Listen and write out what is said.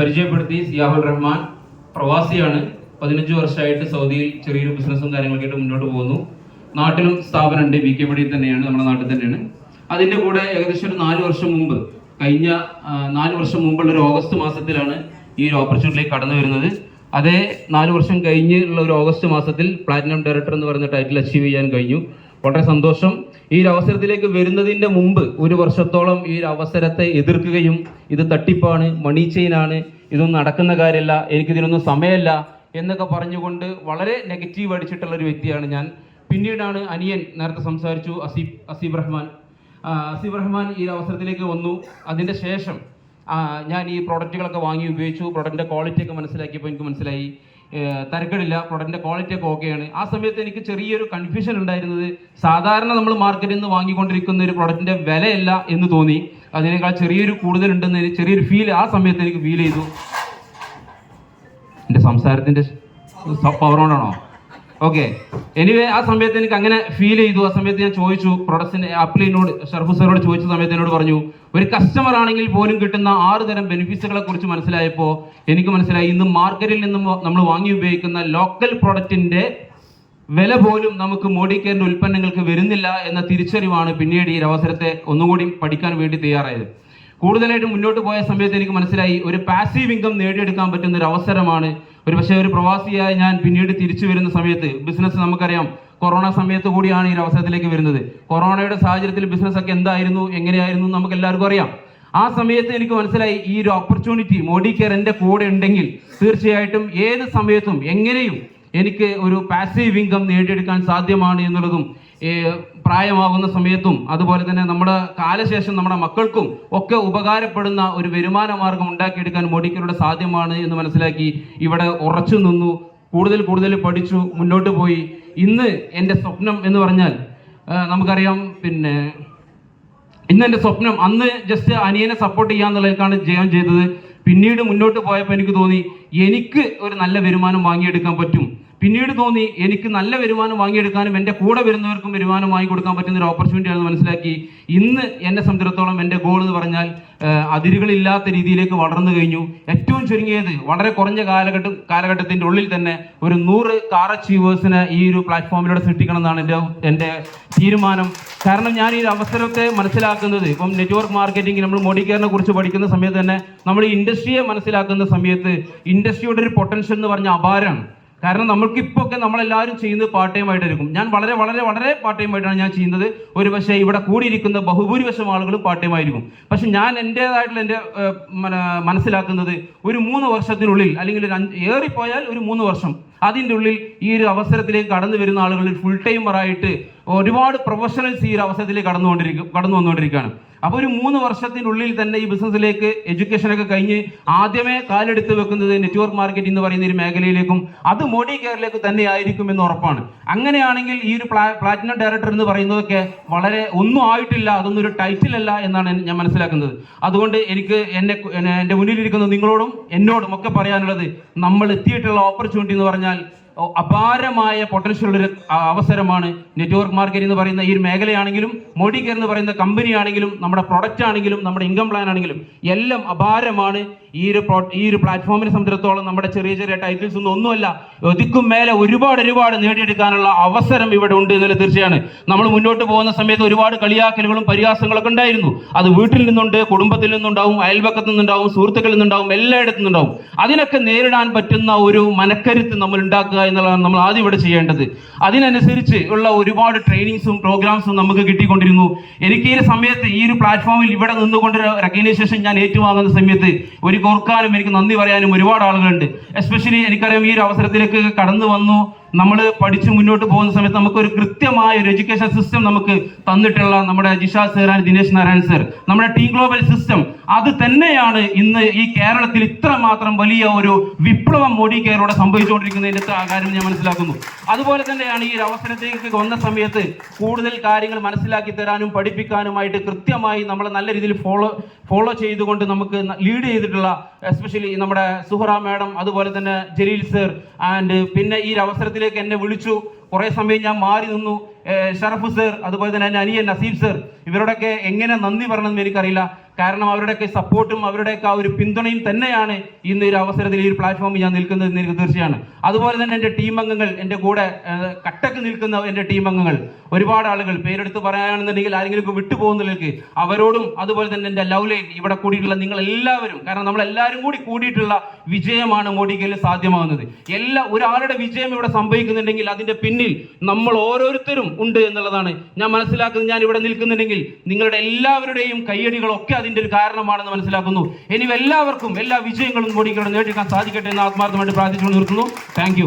പരിചയപ്പെടുത്തി സിയാഹുൽ റഹ്മാൻ പ്രവാസിയാണ്. പതിനഞ്ച് വർഷമായിട്ട് സൗദിയിൽ ചെറിയൊരു ബിസിനസ്സും കാര്യങ്ങളൊക്കെ ആയിട്ട് മുന്നോട്ട് പോകുന്നു. നാട്ടിലും സ്ഥാപനമുണ്ട്. ബി കെ പിടിയിൽ തന്നെയാണ് നമ്മുടെ നാട്ടിൽ തന്നെയാണ്. അതിന്റെ കൂടെ ഏകദേശം ഒരു നാല് വർഷം മുമ്പ് കഴിഞ്ഞ നാല് വർഷം മുമ്പുള്ള ഒരു ഓഗസ്റ്റ് മാസത്തിലാണ് ഈ ഒരു ഓപ്പർച്യൂണിറ്റിയിലേക്ക് കടന്നു വരുന്നത്. അതേ നാല് വർഷം കഴിഞ്ഞുള്ള ഒരു ഓഗസ്റ്റ് മാസത്തിൽ പ്ലാറ്റിനം ഡയറക്ടർ എന്ന് പറയുന്ന ടൈറ്റിൽ അച്ചീവ് ചെയ്യാൻ കഴിഞ്ഞു. വളരെ സന്തോഷം. ഈ ഒരു അവസരത്തിലേക്ക് വരുന്നതിന്റെ മുമ്പ് ഒരു വർഷത്തോളം ഈ ഒരു അവസരത്തെ എതിർക്കുകയും ഇത് തട്ടിപ്പാണ് മണി ചെയിനാണ് ഇതൊന്നും നടക്കുന്ന കാര്യമല്ല എനിക്കിതിനൊന്നും സമയമല്ല എന്നൊക്കെ പറഞ്ഞുകൊണ്ട് വളരെ നെഗറ്റീവ് അടിച്ചിട്ടുള്ള ഒരു വ്യക്തിയാണ് ഞാൻ. പിന്നീടാണ് അനിയൻ നേരത്തെ സംസാരിച്ചു അസീബ് അസീബ് റഹ്മാൻ. അസീബ് റഹ്മാൻ ഈ ഒരു അവസരത്തിലേക്ക് വന്നു. അതിന്റെ ശേഷം ഞാൻ ഈ പ്രോഡക്റ്റുകളൊക്കെ വാങ്ങി ഉപയോഗിച്ചു. പ്രോഡക്റ്റിന്റെ ക്വാളിറ്റി ഒക്കെ മനസ്സിലാക്കിയപ്പോൾ എനിക്ക് മനസ്സിലായി. തരക്കേടില്ല പ്രൊഡക്റ്റിന്റെ ക്വാളിറ്റി ഒക്കെ ഓക്കെയാണ് ആ സമയത്ത് എനിക്ക് ചെറിയൊരു കൺഫ്യൂഷൻ ഉണ്ടായിരുന്നത് സാധാരണ നമ്മൾ മാർക്കറ്റിൽ നിന്ന് വാങ്ങിക്കൊണ്ടിരിക്കുന്ന ഒരു പ്രൊഡക്റ്റിന്റെ വിലയല്ല എന്ന് തോന്നി. അതിനേക്കാൾ ചെറിയൊരു കൂടുതലുണ്ടെന്ന് ചെറിയൊരു ഫീൽ ആ സമയത്ത് എനിക്ക് ഫീൽ ചെയ്തു. എന്റെ സംസാരത്തിന്റെ പവർ കൊണ്ടാണോ ഓക്കെ എനിവേ ആ സമയത്ത് എനിക്ക് അങ്ങനെ ഫീൽ ചെയ്തു. ആ സമയത്ത് ഞാൻ ചോദിച്ചു. പ്രൊഡക്ട്സിന്റെ അപ്ലൈനോട് ഷർഫു സാറോട് ചോദിച്ച. സമയത്ത് എന്നോട് പറഞ്ഞു ഒരു കസ്റ്റമർ ആണെങ്കിൽ പോലും കിട്ടുന്ന ആറ് തരം ബെനിഫിറ്റ്സുകളെ കുറിച്ച് മനസ്സിലായപ്പോൾ എനിക്ക് മനസ്സിലായി. ഇന്ന് മാർക്കറ്റിൽ നിന്നും നമ്മൾ വാങ്ങി ഉപയോഗിക്കുന്ന ലോക്കൽ പ്രൊഡക്റ്റിന്റെ വില പോലും നമുക്ക് മോഡിക്കെയറിന്റെ ഉൽപ്പന്നങ്ങൾക്ക് വരുന്നില്ല എന്ന തിരിച്ചറിവാണ് പിന്നീട് ഈ അവസരത്തെ ഒന്നുകൂടി പഠിക്കാൻ വേണ്ടി തയ്യാറായത്. കൂടുതലായിട്ട് മുന്നോട്ട് പോയ സമയത്ത് എനിക്ക് മനസ്സിലായി. ഒരു പാസീവ് ഇൻകം നേടിയെടുക്കാൻ പറ്റുന്ന ഒരു അവസരമാണ് ഒരു പക്ഷേ ഒരു പ്രവാസിയായി ഞാൻ പിന്നീട് തിരിച്ചു വരുന്ന സമയത്ത് ബിസിനസ് നമുക്കറിയാം കൊറോണ സമയത്ത് കൂടിയാണ് ഈ അവസരത്തിലേക്ക് വരുന്നത്. കൊറോണയുടെ സാഹചര്യത്തിൽ ബിസിനസ് ഒക്കെ എന്തായിരുന്നു എങ്ങനെയായിരുന്നു നമുക്ക് എല്ലാവർക്കും അറിയാം. ആ സമയത്ത് എനിക്ക് മനസ്സിലായി ഈ ഒരു ഓപ്പർച്യൂണിറ്റി മോഡി കെയർ എന്റെ കൂടെ ഉണ്ടെങ്കിൽ തീർച്ചയായിട്ടും ഏത് സമയത്തും എങ്ങനെയും എനിക്ക് ഒരു പാസീവ് ഇൻകം നേടിയെടുക്കാൻ സാധ്യമാണ് എന്നുള്ളതും ഏ, പ്രായമാകുന്ന സമയത്തും അതുപോലെ തന്നെ നമ്മുടെ കാലശേഷം നമ്മുടെ മക്കൾക്കും ഒക്കെ ഉപകാരപ്പെടുന്ന ഒരു വരുമാന മാർഗം ഉണ്ടാക്കിയെടുക്കാൻ മോഡിക്കലൂടെ സാധ്യമാണ് എന്ന് മനസ്സിലാക്കി ഇവിടെ ഉറച്ചു നിന്നു കൂടുതൽ കൂടുതൽ പഠിച്ചു മുന്നോട്ട് പോയി. ഇന്ന് എന്റെ സ്വപ്നം എന്ന് പറഞ്ഞാൽ നമുക്കറിയാം പിന്നെ ഇന്ന് എന്റെ സ്വപ്നം അന്ന് ജസ്റ്റ് അനിയനെ സപ്പോർട്ട് ചെയ്യാന്നുള്ളതിലേക്കാണ് ജയം ചെയ്തത്. പിന്നീട് മുന്നോട്ട് പോയപ്പോൾ എനിക്ക് തോന്നി എനിക്ക് ഒരു നല്ല വരുമാനം വാങ്ങിയെടുക്കാൻ പറ്റും. പിന്നീട് തോന്നി എനിക്ക് നല്ല വരുമാനം വാങ്ങിയെടുക്കാനും എന്റെ കൂടെ വരുന്നവർക്കും വരുമാനം വാങ്ങിക്കൊടുക്കാൻ പറ്റുന്ന ഒരു ഓപ്പർച്യൂണിറ്റി ആണെന്ന് മനസ്സിലാക്കി. ഇന്ന് എന്നെ സംബന്ധിച്ചിടത്തോളം എന്റെ ഗോൾ എന്ന് പറഞ്ഞാൽ അതിരുകളില്ലാത്ത രീതിയിലേക്ക് വളർന്നു കഴിഞ്ഞു. ഏറ്റവും ചുരുങ്ങിയത് വളരെ കുറഞ്ഞ കാലഘട്ടം കാലഘട്ടത്തിന്റെ ഉള്ളിൽ തന്നെ ഒരു നൂറ് കാർ അച്ചീവേഴ്സിനെ ഈ ഒരു പ്ലാറ്റ്ഫോമിലൂടെ സൃഷ്ടിക്കണം എന്നാണ് എന്റെ എന്റെ തീരുമാനം. കാരണം ഞാൻ ഈ അവസരത്തെ മനസ്സിലാക്കുന്നത് ഇപ്പം നെറ്റ്വർക്ക് മാർക്കറ്റിംഗ് നമ്മൾ മോഡിക്കെയറിനെ കുറിച്ച് പഠിക്കുന്ന സമയത്ത് തന്നെ നമ്മൾ ഇൻഡസ്ട്രിയെ മനസ്സിലാക്കുന്ന സമയത്ത് ഇൻഡസ്ട്രിയുടെ ഒരു പൊട്ടൻഷ്യൽ എന്ന് പറഞ്ഞ അപാരമാണ് കാരണം നമ്മൾക്ക് ഇപ്പോൾ ഒക്കെ നമ്മളെല്ലാവരും ചെയ്യുന്നത് പാർട്ട് ടൈം ആയിട്ടായിരിക്കും. ഞാൻ വളരെ വളരെ വളരെ പാർട്ട് ടൈം ആയിട്ടാണ് ഞാൻ ചെയ്യുന്നത്. ഒരു പക്ഷേ ഇവിടെ കൂടിയിരിക്കുന്ന ബഹുഭൂരിപക്ഷം ആളുകളും പാർട്ട് ടൈം ആയിരിക്കും. പക്ഷെ ഞാൻ എന്റേതായിട്ടുള്ള എന്റെ മനസ്സിലാക്കുന്നത് ഒരു മൂന്ന് വർഷത്തിനുള്ളിൽ അല്ലെങ്കിൽ ഒരു ഏറിപ്പോയാൽ ഒരു മൂന്ന് വർഷം. അതിന്റെ ഉള്ളിൽ ഈ ഒരു അവസരത്തിലേക്ക് കടന്നു വരുന്ന ആളുകളിൽ ഫുൾ ടൈമറായിട്ട് ഒരുപാട് പ്രൊഫഷണൽസ് ഈ ഒരു അവസരത്തിലേക്ക് കടന്നുകൊണ്ടിരിക്കും കടന്നു വന്നുകൊണ്ടിരിക്കുകയാണ്. അപ്പോൾ ഒരു മൂന്ന് വർഷത്തിനുള്ളിൽ തന്നെ ഈ ബിസിനസ്സിലേക്ക് എഡ്യൂക്കേഷനൊക്കെ കഴിഞ്ഞ് ആദ്യമേ കാലെടുത്ത് വെക്കുന്നത് നെറ്റ്വർക്ക് മാർക്കറ്റിംഗ് എന്ന് പറയുന്ന ഒരു മേഖലയിലേക്കും അത് മോഡി കെയറിലേക്ക് തന്നെ ആയിരിക്കും എന്ന് ഉറപ്പാണ്. അങ്ങനെയാണെങ്കിൽ ഈ ഒരു പ്ലാ പ്ലാറ്റിനം ഡയറക്ടർ എന്ന് പറയുന്നതൊക്കെ വളരെ ഒന്നും ആയിട്ടില്ല അതൊന്നും ഒരു ടൈറ്റിൽ അല്ല എന്നാണ് ഞാൻ മനസ്സിലാക്കുന്നത്. അതുകൊണ്ട് എനിക്ക് എന്നെ എന്റെ മുന്നിലിരിക്കുന്ന നിങ്ങളോടും എന്നോടും ഒക്കെ പറയാനുള്ളത് നമ്മൾ എത്തിയിട്ടുള്ള ഓപ്പർച്യൂണിറ്റി എന്ന് പറഞ്ഞാൽ അപാരമായ പൊട്ടൻഷ്യൽ ആ, അവസരമാണ് നെറ്റ്വർക്ക് മാർക്കറ്റ് എന്ന് പറയുന്ന ഈ ഒരു മേഖലയാണെങ്കിലും മോഡി കെയർ എന്ന് പറയുന്ന കമ്പനി ആണെങ്കിലും നമ്മുടെ പ്രൊഡക്റ്റ് ആണെങ്കിലും നമ്മുടെ ഇൻകം പ്ലാൻ ആണെങ്കിലും എല്ലാം അപാരമാണ്. ഈ ഒരു ഈ ഒരു പ്ലാറ്റ്ഫോമിനെ സംബന്ധിച്ചിടത്തോളം നമ്മുടെ ചെറിയ ചെറിയ ടൈറ്റിൽസ് ഒന്നും ഒന്നുമല്ല. ഒതുക്കും മേലെ ഒരുപാട് ഒരുപാട് നേടിയെടുക്കാനുള്ള അവസരം ഇവിടെ ഉണ്ട് എന്നുള്ളത് തീർച്ചയാണ്. നമ്മൾ മുന്നോട്ട് പോകുന്ന സമയത്ത് ഒരുപാട് കളിയാക്കലുകളും പരിഹാസങ്ങളൊക്കെ ഉണ്ടായിരുന്നു. അത് വീട്ടിൽ നിന്നുണ്ട് കുടുംബത്തിൽ നിന്നുണ്ടാവും അയൽപക്കത്തു നിന്നുണ്ടാവും സുഹൃത്തുക്കളിൽ നിന്നുണ്ടാവും എല്ലായിടത്തു നിന്നുണ്ടാവും. അതിനൊക്കെ നേരിടാൻ പറ്റുന്ന ഒരു മനക്കരുത്ത് നമ്മൾ ഉണ്ടാക്കുക എന്നുള്ളതാണ് നമ്മൾ ആദ്യം ഇവിടെ ചെയ്യേണ്ടത്. അതിനനുസരിച്ച് ഉള്ള ഒരുപാട് ട്രെയിനിങ്സും പ്രോഗ്രാംസും നമുക്ക് കിട്ടിക്കൊണ്ടിരുന്നു. എനിക്ക് ഈ സമയത്ത് ഈ ഒരു പ്ലാറ്റ്ഫോമിൽ ഇവിടെ നിന്നുകൊണ്ട് റെക്കഗ്നൈസേഷൻ ഞാൻ ഏറ്റുവാങ്ങുന്ന സമയത്ത് ഒരു ഓർക്കാനും എനിക്ക് നന്ദി പറയാനും ഒരുപാട് ആളുകളുണ്ട്. എസ്പെഷ്യലി എനിക്കറിയാം ഈ ഒരു അവസരത്തിലേക്ക് കടന്നു വന്നു. നമ്മൾ പഠിച്ച് മുന്നോട്ട് പോകുന്ന സമയത്ത് നമുക്ക് ഒരു കൃത്യമായ ഒരു എഡ്യൂക്കേഷൻ സിസ്റ്റം നമുക്ക് തന്നിട്ടുള്ള നമ്മുടെ Jisha sir and Dinesh Narayan sir നമ്മുടെ ടീം ഗ്ലോബൽ സിസ്റ്റം അത് തന്നെയാണ് ഇന്ന് ഈ കേരളത്തിൽ ഇത്ര മാത്രം വലിയ ഒരു വിപ്ലവം മോഡി കേരളം സംഭവിച്ചുകൊണ്ടിരിക്കുന്നതിന്റെ കാര്യം ഞാൻ മനസ്സിലാക്കുന്നു. അതുപോലെ തന്നെയാണ് ഈ ഒരു അവസരത്തേക്ക് വന്ന സമയത്ത് കൂടുതൽ കാര്യങ്ങൾ മനസ്സിലാക്കി തരാനും പഠിപ്പിക്കാനുമായിട്ട് കൃത്യമായി നമ്മൾ നല്ല രീതിയിൽ ഫോളോ ഫോളോ ചെയ്തുകൊണ്ട് നമുക്ക് ലീഡ് ചെയ്തിട്ടുള്ള എസ്പെഷ്യലി നമ്മുടെ സുഹറ മാഡം അതുപോലെ തന്നെ ജലീൽ സർ ആൻഡ് പിന്നെ ഈ ഒരു അവസരത്തിലേക്ക് എന്നെ വിളിച്ചു. കുറേ സമയം ഞാൻ മാറി നിന്നു. ഷറഫ് സർ അതുപോലെ തന്നെ എന്റെ അനിയൻ നസീം സർ ഇവരോടൊക്കെ എങ്ങനെ നന്ദി പറയണമെന്ന് എനിക്കറിയില്ല. കാരണം അവരുടെയൊക്കെ സപ്പോർട്ടും അവരുടെയൊക്കെ ആ ഒരു പിന്തുണയും തന്നെയാണ് ഇന്ന് ഒരു അവസരത്തിൽ ഈ ഒരു പ്ലാറ്റ്ഫോമിൽ ഞാൻ നിൽക്കുന്നത് എനിക്ക് തീർച്ചയാണ്. അതുപോലെ തന്നെ എന്റെ ടീം അംഗങ്ങൾ എന്റെ കൂടെ കട്ടക്ക് നിൽക്കുന്ന എന്റെ ടീം അംഗങ്ങൾ ഒരുപാട് ആളുകൾ പേരെടുത്ത് പറയാണെന്നുണ്ടെങ്കിൽ ആരെങ്കിലും വിട്ടുപോകുന്നതിലേക്ക് അവരോടും അതുപോലെ തന്നെ എന്റെ ലവ് ലൈൻ ഇവിടെ കൂടിയിട്ടുള്ള നിങ്ങൾ എല്ലാവരും കാരണം നമ്മൾ എല്ലാവരും കൂടി കൂടിയിട്ടുള്ള വിജയമാണ് മോഡിക്കയിൽ സാധ്യമാകുന്നത്. എല്ലാ ഒരാളുടെ വിജയം ഇവിടെ സംഭവിക്കുന്നുണ്ടെങ്കിൽ അതിന്റെ പിന്നിൽ നമ്മൾ ഓരോരുത്തരും ഉണ്ട് എന്നുള്ളതാണ് ഞാൻ മനസ്സിലാക്കുന്നത്. ഞാൻ ഇവിടെ നിൽക്കുന്നുണ്ടെങ്കിൽ നിങ്ങളുടെ എല്ലാവരുടെയും കയ്യടികളൊക്കെ അതിന്റെ ഒരു കാരണമാണെന്ന് മനസ്സിലാക്കുന്നു. ഇനി എല്ലാവർക്കും എല്ലാ വിജയങ്ങളും കൂടി നേടിയെടുക്കാൻ സാധിക്കട്ടെ എന്ന് ആത്മാർത്ഥമായിട്ട് പ്രാർത്ഥിച്ചുകൊണ്ട് നിർത്തുന്നു. താങ്ക്